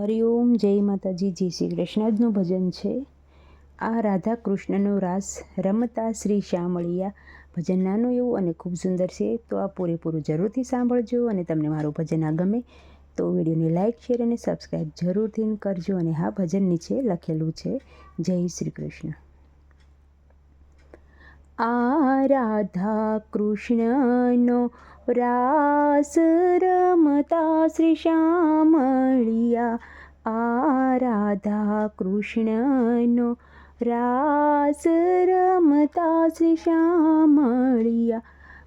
હરિઓમ જય માતાજી, જય શ્રી કૃષ્ણજનું ભજન છે આ રાધા કૃષ્ણનો રાસ રમતા શ્રી શ્યામળિયા ભજન નાનું એવું અને ખૂબ સુંદર છે, તો આ પૂરેપૂરું જરૂરથી સાંભળજો અને તમને મારું ભજન આ ગમે તો વિડીયોને લાઇક શેર અને સબસ્ક્રાઈબ જરૂરથી કરજો અને હા, ભજન નીચે લખેલું છે, જય શ્રી કૃષ્ણ. આ રાધા કૃષ્ણનો રાસ રમતા શ્રી શ્યામળિયા આ રાધા કૃષ્ણનો રાસ રમતા શ્રી શ્યામળિયા.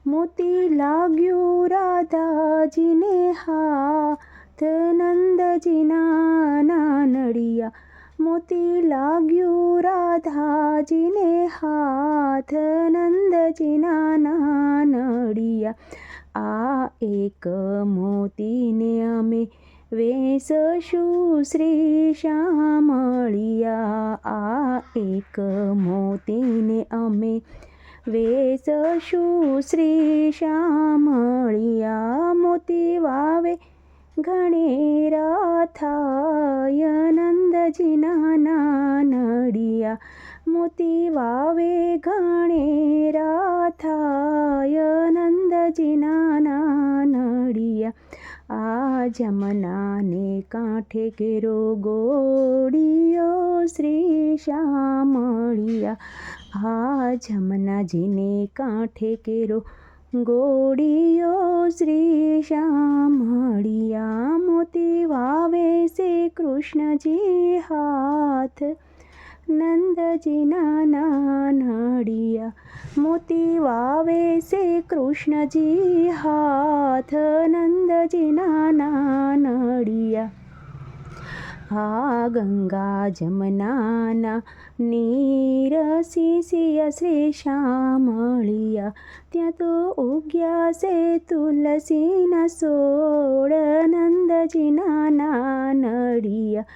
મોતી લાગ્યું રાધાજીને હાથ, નંદજીના નાનડિયા. મોતી લાગ્યું રાધાજીને હાથ, નંદજીના નાનડિયા. આ એક મોતીને અમે વેસશું શ્રી શ્યામળિયા આ એક મોતીને અમે વેસશું શ્રી શ્યામળિયા મોતી વાવે ઘણેરા થાય નંદજીના નાનડિયા મોતી વાવે ઘણેરા થાય નંદજીના નાનડિયા આ જમનાને કાંઠે કેરો ગોળિયો શ્રી શ્યામળિયા આ જમનાજીને કાંઠે કેરો ગોળિયો શ્રી શ્યામળિયા મોતી વાવે શ્રી કૃષ્ણજી હાથ. નંદજીના નાનડિયા મોતી વાવે છે કૃષ્ણજી હાથ નંદજીના નાનડિયા આ ગંગા જમનાના નીર શિશિય શ્રી શ્યામળિયા ત્યાં તો ઉગ્યા છે તુલસીના સોળ નંદજીના નાનડિયા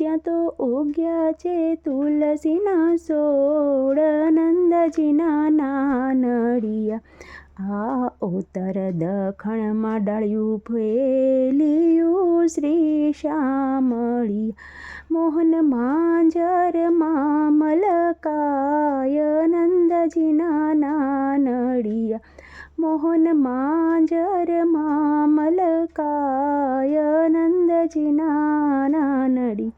ત્યાં તો ઉગ્યા છે. તુલસીના સોળ, નંદજીના નાનડિયા. આ ઉત્તર દખણમાં ડાળ્યું ફેલિયું શ્રી શ્યામળી મોહન માંજર મામલકાય નંદજીના નાનડિયા. મોહન માંજર મામલકાય નંદજીના નાનડી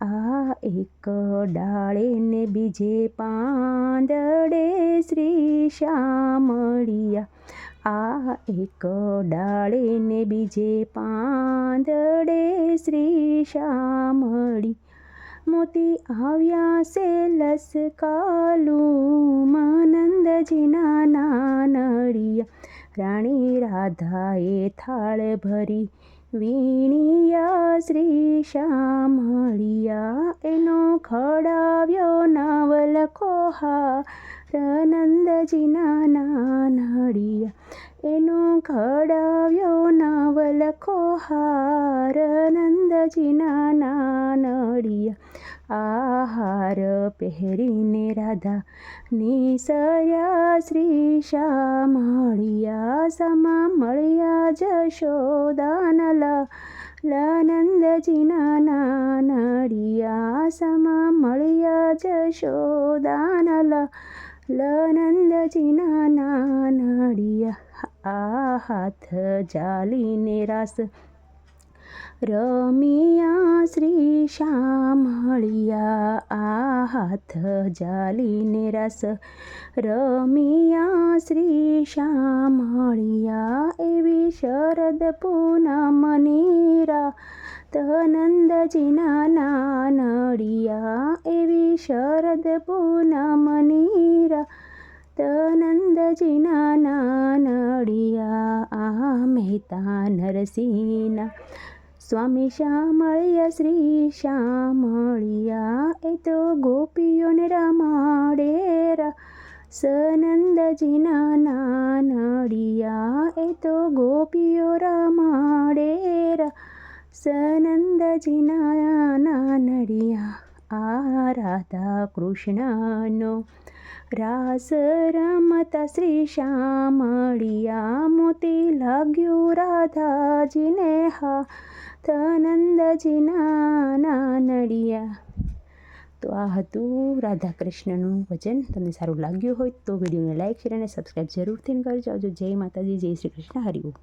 આ એક ડાળે ને બીજે પાંદડે શ્રી શ્યામળિયા આ એક ડાળે ને બીજે પાંદડે શ્રી શ્યામળી મોતી આવ્યા છે લસકાલું મનંદજીના નાનડિયા. રાણી રાધાએ થાળ ભરી વીણિયા શ્રી શ્યામળિયા એનો ખડાવ્યો નાવલ કોહા રનંદજીના નાનડિયા એનો ખડાવ્યો નાવલ કોહાર નંદજીના નાનડિયા આહાર પહેરીને રાધા નિસર્યા શ્રી શ્યામળિયા સમા મળ્યા જશોદાનલ લનંદજીના નાનડિયા સમા મળ્યા જશોદાનલ લનંદજીના નાનડિયા આ હાથ જાલીને રાસ રમિયા શ્રી શ્યામળિયા આ હાથ જાલીને રસ રમિયા શ્રી શ્યામળિયા એવી શરદ પૂનમનીરા તનંદજીના નાનડિયા એવી શરદ પૂનમનીરા તનંદજીના નાનડિયા આ મહેતા નરસિંહના સ્વામી શ્યામળિયા શ્રી શ્યામળિયા એ તો ગોપીઓને રમાડેરા સનંદજીના નાનડિયા એ તો ગોપીઓ રમાડેરા સનંદજીના નાનડિયા આ રાધા કૃષ્ણનો રાસ રમતા શ્રી શ્યામળિયા મોતી લાગ્યું રાધાજીને હા નંદજીના નાનડિયા તો આ હતું રાધા કૃષ્ણનું ભજન તમને સારું લાગ્યું હોય તો વિડીયોને લાઇક શેર અને સબસ્ક્રાઈબ જરૂરથી કરજો આવજો જય માતાજી જય શ્રી કૃષ્ણ હરિઓમ